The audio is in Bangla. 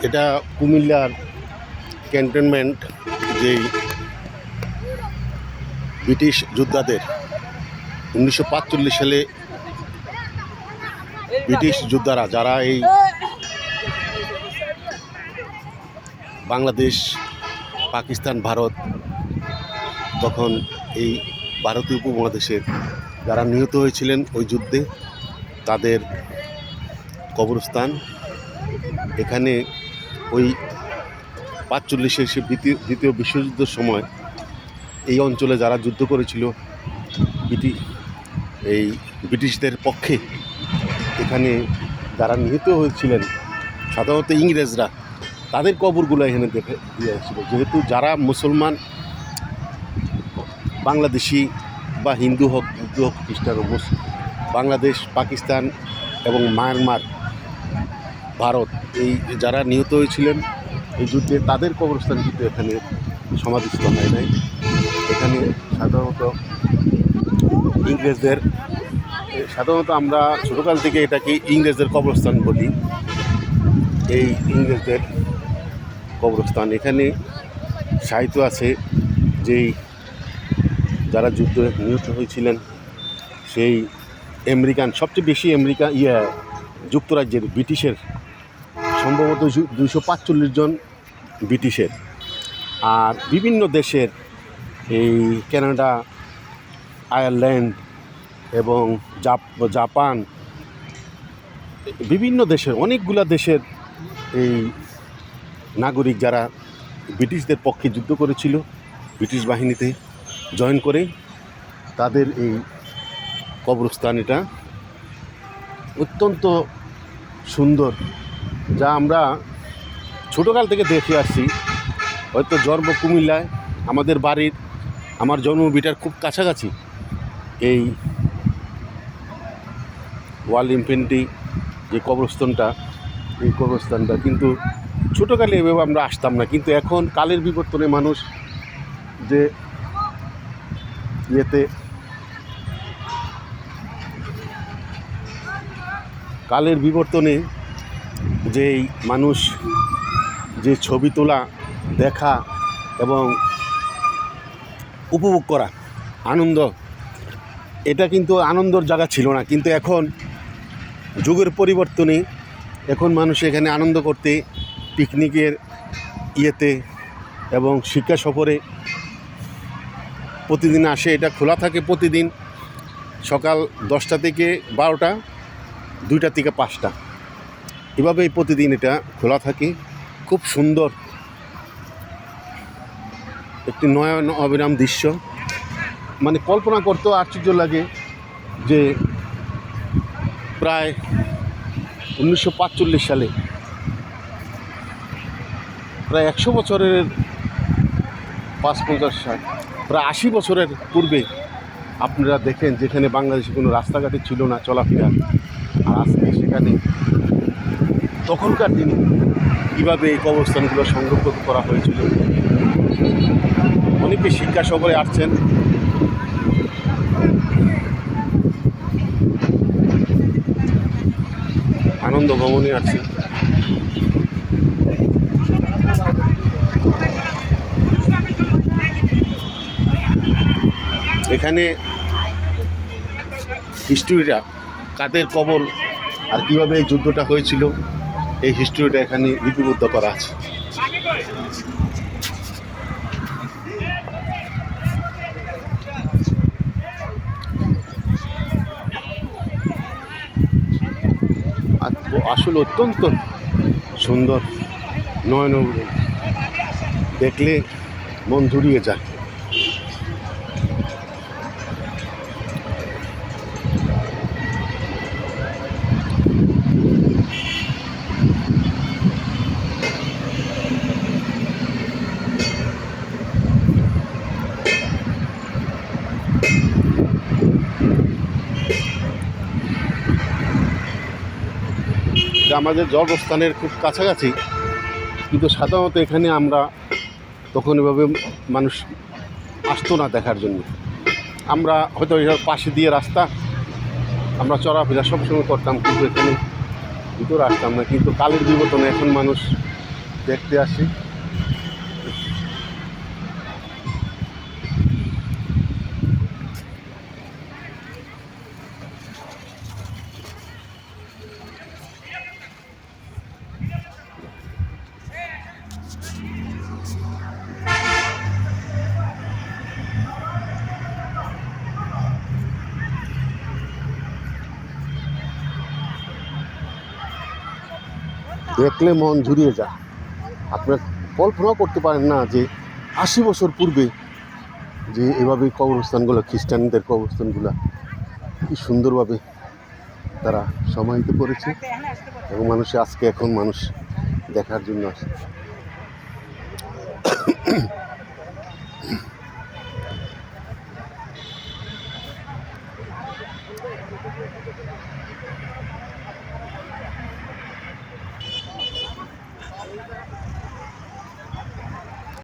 এটা কুমিল্লার ক্যান্টনমেন্ট যেই ব্রিটিশ যোদ্ধাদের উনিশশো সালে ব্রিটিশ যোদ্ধারা যারা এই বাংলাদেশ, পাকিস্তান, ভারত তখন এই ভারতীয় উপমহাদেশের যারা নিহত হয়েছিলেন ওই যুদ্ধে তাদের কবরস্থান এখানে ওই পাঁচচল্লিশের সে দ্বিতীয় বিশ্বযুদ্ধের সময় এই অঞ্চলে যারা যুদ্ধ করেছিল, ব্রিটি, এই ব্রিটিশদের পক্ষে, এখানে যারা নিহত হয়েছিলেন, সাধারণত ইংরেজরা, তাদের কবরগুলো এখানে দেখে দিয়ে আসছিল যেহেতু যারা মুসলমান, বাংলাদেশি বা হিন্দু হোক, বুদ্ধ হোক, খ্রিস্টান হোক, বাংলাদেশ, পাকিস্তান এবং মায়ানমার ভারত, এই যারা নিহত হয়েছিলেন, এই যুদ্ধে তাদের কবরস্থান কিন্তু এখানে সমাধিস্থ হয় নাই এখানে সাধারণত ইংরেজদের, সাধারণত আমরা ছোটোকাল থেকে এটাকে ইংরেজদের কবরস্থান বলি। এই ইংরেজদের কবরস্থান, এখানে সাহিত্য আছে যেই যারা যুদ্ধে নিহত হয়েছিলেন, সেই আমেরিকান, সবচেয়ে বেশি আমেরিকা ইয়া, যুক্তরাজ্যের, ব্রিটিশের সম্ভবত দুইশো পাঁচচল্লিশ জন ব্রিটিশের। আর বিভিন্ন দেশের এই কানাডা, আয়ারল্যান্ড এবং জাপ- জাপান, বিভিন্ন দেশের, অনেকগুলা দেশের এই নাগরিক যারা ব্রিটিশদের পক্ষে যুদ্ধ করেছিল, ব্রিটিশ বাহিনীতে জয়েন করে, তাদের এই কবরস্থান এটা অত্যন্ত সুন্দর যা আমরা ছোটোকাল থেকে দেখে আসছি। হয়তো জন্ম কুমিল্লায়, আমাদের বাড়ির, আমার জন্মভিটার খুব কাছাকাছি। এই ওয়াল ইনফেন্ট্রি যে কবরস্থানটা, এই কবরস্থানটা কিন্তু ছোটোকালে এভাবে আমরা আসতাম না। কিন্তু এখন কালের বিবর্তনে মানুষ যে ইয়েতে কালের বিবর্তনে যেই মানুষ যে ছবি তোলা, দেখা এবং উপভোগ করা আনন্দ, এটা কিন্তু আনন্দর জায়গা ছিল না। কিন্তু এখন যুগের পরিবর্তনে এখন মানুষ এখানে আনন্দ করতে, পিকনিকের ইয়েতে এবং শিক্ষা সফরে প্রতিদিন আসে, এটা খোলা থাকে প্রতিদিন। সকাল দশটা থেকে বারোটা, দুইটা থেকে পাঁচটা। এভাবেই প্রতিদিন এটা খোলা থাকে। খুব সুন্দর একটি নয়ন অবিরাম দৃশ্য। মানে কল্পনা করতেও আশ্চর্য লাগে যে প্রায় উনিশশো সালে প্রায় একশো বছরের পাঁচ পঞ্চাশ ষাট প্রায় আশি বছরের পূর্বে আপনারা দেখেন যেখানে বাংলাদেশে কোনো রাস্তাঘাটে ছিল না চলাফেরা। আর আজকে সেখানে তখনকার দিনে কীভাবে এই কবরস্থানগুলো সংরক্ষণ করা হয়েছিল? অনেকে শিক্ষা সফরে আসছেন। আনন্দ ভ্রমণে আসছে এখানে হিস্ট্রিটা কাদের কবল আর কীভাবে এই যুদ্ধটা হয়েছিল? এই হিস্ট্রিটা এখানে লিপিবদ্ধ করা আছে। আসলে অত্যন্ত সুন্দর নয়ন দেখলে মন জুড়িয়ে যায়। আমাদের জন্মস্থানের খুব কাছাকাছি, কিন্তু সাধারণত এখানে আমরা তখন এভাবে মানুষ আসতো না দেখার জন্য। আমরা হয়তো এটার পাশে দিয়ে রাস্তা, আমরা চড়াফেরা সবসময় করতাম, কিন্তু এখানে ভিতরে আসতাম না। কিন্তু কালের বিবর্তনে এখন মানুষ দেখতে আসি। দেখলে মন জুড়িয়ে যায়। আপনার কল্পনাও করতে পারেন না যে আশি বছর পূর্বে যে এভাবে কবরস্থানগুলো, খ্রিস্টানদের কবরস্থানগুলো কি সুন্দরভাবে তারা সমাহিত করেছে এবং মানুষ আজকে এখন মানুষ দেখার জন্য আসে।